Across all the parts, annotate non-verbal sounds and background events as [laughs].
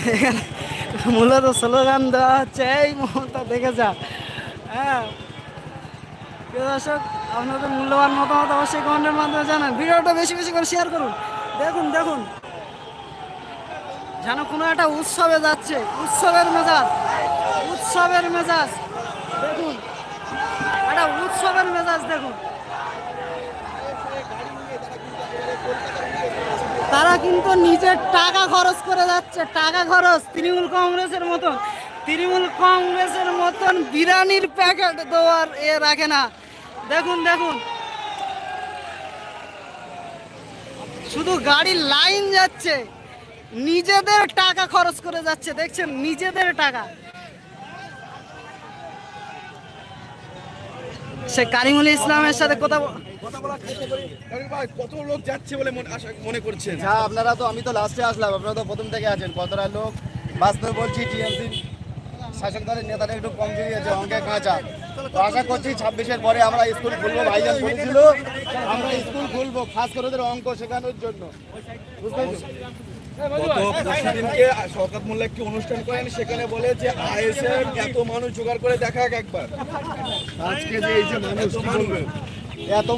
[laughs] মূলত স্লোগান দেওয়া হচ্ছে, এই মমতা দেখে যা হ্যাঁ। দর্শক, আপনাদের মূল্যবান মতামত অবশ্যই কমেন্টের মাধ্যমে জানান। ভিডিওটা বেশি বেশি করে শেয়ার করুন। দেখুন দেখুন। যেন কোনো একটা উৎসবে যাচ্ছে, উৎসবের মেজাজ উৎসবের মেজাজ, দেখুন। একটা উৎসবের মেজাজ দেখুন। তারা কিন্তু নিজের টাকা খরচ করে যাচ্ছে, টাকা খরচ। তৃণমূল কংগ্রেসের মতন, তৃণমূল কংগ্রেসের মতন বিরিয়ানির প্যাকেট দেওয়ার এ রাখে না। দেখুন দেখুন। শুধু গাড়ির লাইন যাচ্ছে, নিজেদের টাকা খরচ করে যাচ্ছে, দেখছেন? নিজেদের টাকা। সে কারিমুল ইসলামের সাথে কথা ভাই কত লোক যাচ্ছে বলে মনে মনে করছেন? আপনারা তো আমি তো লাস্টে আসলাম আপনারা তো প্রথম থেকে আছেন। কতটা লোক? বাস্তবে বলছি টিএমসি শাসক দলের নেতারা একটু কম আছে অঙ্কে কাঁচা তো আশা করছি ছাব্বিশের পরে আমরা স্কুল খুলবো ভাইজান বলেছিল আমরা স্কুল খুলবো খাস করে ওদের অঙ্ক শেখানোর জন্য। বুঝতে? গত পরশুদিনকে শওকত মোল্লা একটি অনুষ্ঠান করেন সেখানে বলে যে আইএসএফ এত মানুষ জোগাড় করে দেখা একবার। আজকে যে এই যে মানুষ এত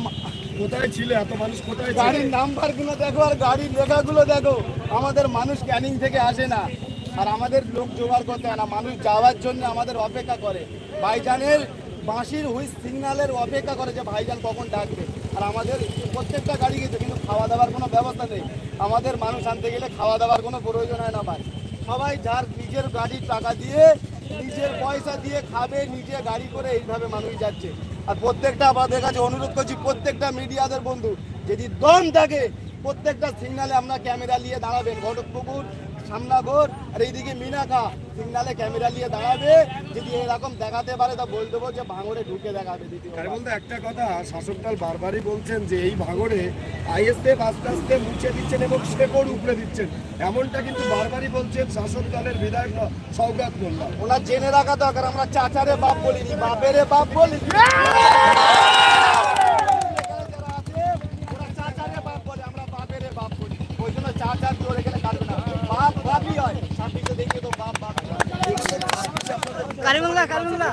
কোথায় ছিল? এত মানুষ কোথায় গাড়ির নাম্বার দেখো আর গাড়ির লেখাগুলো দেখো। আমাদের মানুষ ক্যানিং থেকে আসে না। আর আমাদের লোক জোগাড় করতে হয় না। মানুষ যাওয়ার জন্য আমাদের অপেক্ষা করে। ভাইজানের বাঁশির হুইস সিগন্যালের অপেক্ষা করে যে ভাইজান কখন ডাকবে। আর আমাদের প্রত্যেকটা গাড়ি গেছে, কিন্তু খাওয়া দাওয়ার কোনো ব্যবস্থা নেই। আমাদের মানুষ আনতে গেলে খাওয়া দাওয়ার কোনো প্রয়োজন হয় না ভাই। সবাই যার নিজের গাড়ির টাকা দিয়ে, নিজের পয়সা দিয়ে খাবে, নিজে গাড়ি করে এইভাবে মানুষ যাচ্ছে। আর প্রত্যেকটা আমাদের কাছে অনুরোধ করছি, প্রত্যেকটা মিডিয়াদের বন্ধু, যদি দম থাকে, প্রত্যেকটা সিগনালে আমরা ক্যামেরা নিয়ে দাঁড়াবেন, ঘটকপুকুর সামনাগর আর এইদিকে মিনাখা সিগনালে ক্যামেরা নিয়ে দাঁড়াবে। যদি এরকম দেখাতে পারে তা বল দেবো যে ভাঙড়ে ঢুকে দেখাবে দ্বিতীয় তার বলতে একটা কথা শাসক দল বারবারই বলছেন যে এই ভাঙড়ে আইএসএফ আস্তে আস্তে মুছে দিচ্ছেন এবং শেকড় উপড়ে দিচ্ছেন। এমনটা কিন্তু বারবারই বলছেন শাসক দলের বিধায়ক সৌগাত মোল্লা ওনার জেনে রাখা দরকার আমরা চাচারে বাপ বলিনি বাপেরে বাপ বলিনি যারা আছে, ওরা চাচারে বাপ বলে, আমরা বাপেরে বাপ বলি। ওই জন্য চাচার জোর এখানে কাটবে না। বাপ বাপই হয়। ছাব্বিশে দেখিয়ে তো বাপ বাপই হয়। কারিমুল্লাহ কারিমুল্লাহ।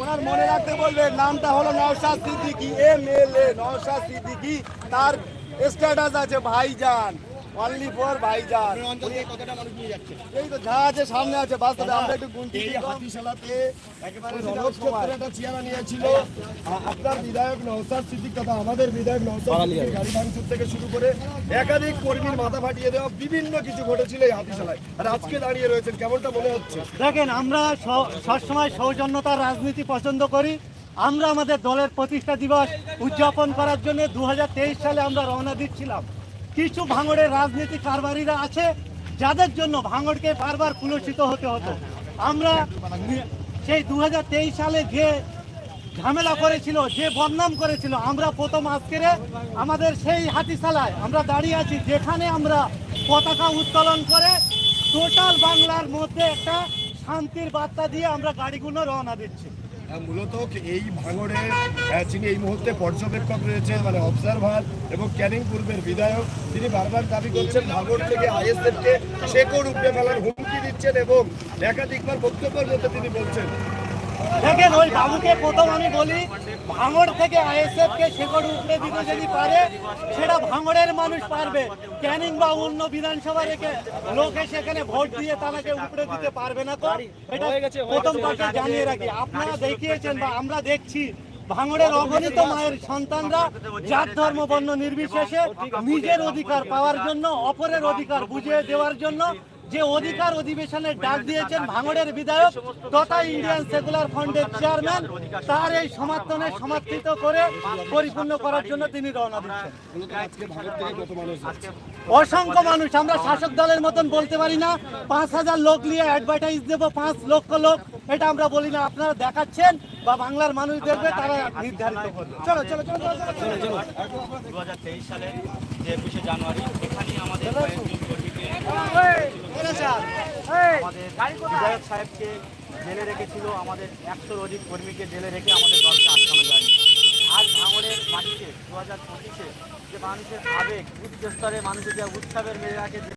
ওনার মনে রাখতে বলবে নামটা হলো Naushad Siddiqui, M L A, Naushad Siddiqui. তার স্ট্যাটাস আছে ভাইজান। অনলি ফর ভাইজান এই তো যা আছে সামনে আছে বাস্তবে আমরা একটু গুনতি এই হাতিশালাতে একেবারে একটা চেহারা নিয়েছিল। আপনার বিধায়ক নওসাদ সিদ্দিক তথা আমাদের বিধায়ক নওসাদ গাড়ি ভাঙচুর থেকে শুরু করে একাধিক কর্মীর মাথা ফাটিয়ে দেওয়া বিভিন্ন কিছু ঘটেছিল এই হাতিশালায়। আর আজকে দাঁড়িয়ে রয়েছেন কেমনটা মনে হচ্ছে। দেখেন আমরা সবসময় সৌজন্যতার রাজনীতি পছন্দ করি। আমরা আমাদের দলের প্রতিষ্ঠা দিবস উদযাপন করার জন্য দু হাজার তেইশ সালে আমরা রওনা দিচ্ছিলাম। কিছু ভাঙড়ের রাজনীতি কারবারিরা আছে, যাদের জন্য ভাঙড়কে বারবার কুলসিত হতে হতো। আমরা সেই দু হাজার তেইশ সালে যে ঝামেলা করেছিল, যে বদনাম করেছিল, আমরা প্রথম আজকের আমাদের সেই হাতিশালায় আমরা দাঁড়িয়ে আছি, যেখানে আমরা পতাকা উত্তোলন করে টোটাল বাংলার মধ্যে একটা শান্তির বার্তা দিয়ে আমরা গাড়িগুলো রওনা দিচ্ছি। মূলত এই ভাঙড়ে যিনি এই মুহূর্তে পর্যবেক্ষক রয়েছেন মানে অবজারভার এবং ক্যানিং পূর্বের বিধায়ক, তিনি বারবার দাবি করছেন ভাঙড় থেকে আইএসএফকে শেকড় উপড়ে ফেলার হুমকি দিচ্ছেন এবং একাধিকবার বক্তব্যের মধ্যে তিনি বলছেন দেখেন, ওই বাবুকে প্রথম আমি বলি, ভাঙড় থেকে আইএসএফ কে শেকড় উপড়ে দিতে যদি পারে, সেটা ভাঙড়ের মানুষ পারবে। ক্যানিং বা অন্য বিধানসভা রেখে লোকে সেখানে ভোট দিয়ে তাকে উপড়ে দিতে পারবে না তো। এটা প্রথম তাকে জানিয়ে রাখি। আপনারা দেখিয়েছেন বা আমরা দেখছি, ভাঙড়ের অগণিত মায়ের সন্তানরা জাত, ধর্ম, বর্ণ নির্বিশেষে নিজের অধিকার পাওয়ার জন্য, অপরের অধিকার বুঝিয়ে দেওয়ার জন্য যে অধিকার অধিবেশনের ডাক দিয়েছেন ভাঙড়ের বিধায়ক তথা ইন্ডিয়ান সেকুলার ফান্ডের চেয়ারম্যান, তার এই সমর্থনে সমর্থিত করে পরিপূর্ণ করার জন্য তিনি রওনা দিচ্ছেন? অসংখ্য মানুষ, আমরা শাসক দলের মতন বলতে পারি না, পাঁচ হাজার লোক নিয়ে অ্যাডভার্টাইজ দেবো, পাঁচ লক্ষ লোক এটা আমরা বলি না আপনারা দেখাচ্ছেন বা বাংলার মানুষ দেখবে তারা নির্ধারিত করবে। চলো চলো চলো চলো, চলো, দু হাজার তেইশ সালে যে একুশে জানুয়ারি এখানেই আমাদের আমাদের বিধায়ক সাহেবকে জেলে রেখেছিল আমাদের একশোর অধিক কর্মীকে জেলে রেখে আমাদের দলকে আটকানো যায়নি। আজ ভাঙড়ের মাটিতে দু হাজার পঁচিশে যে মানুষের আবেগ উচ্চ স্তরে মানুষের যে উৎসবের মেয়েরাকে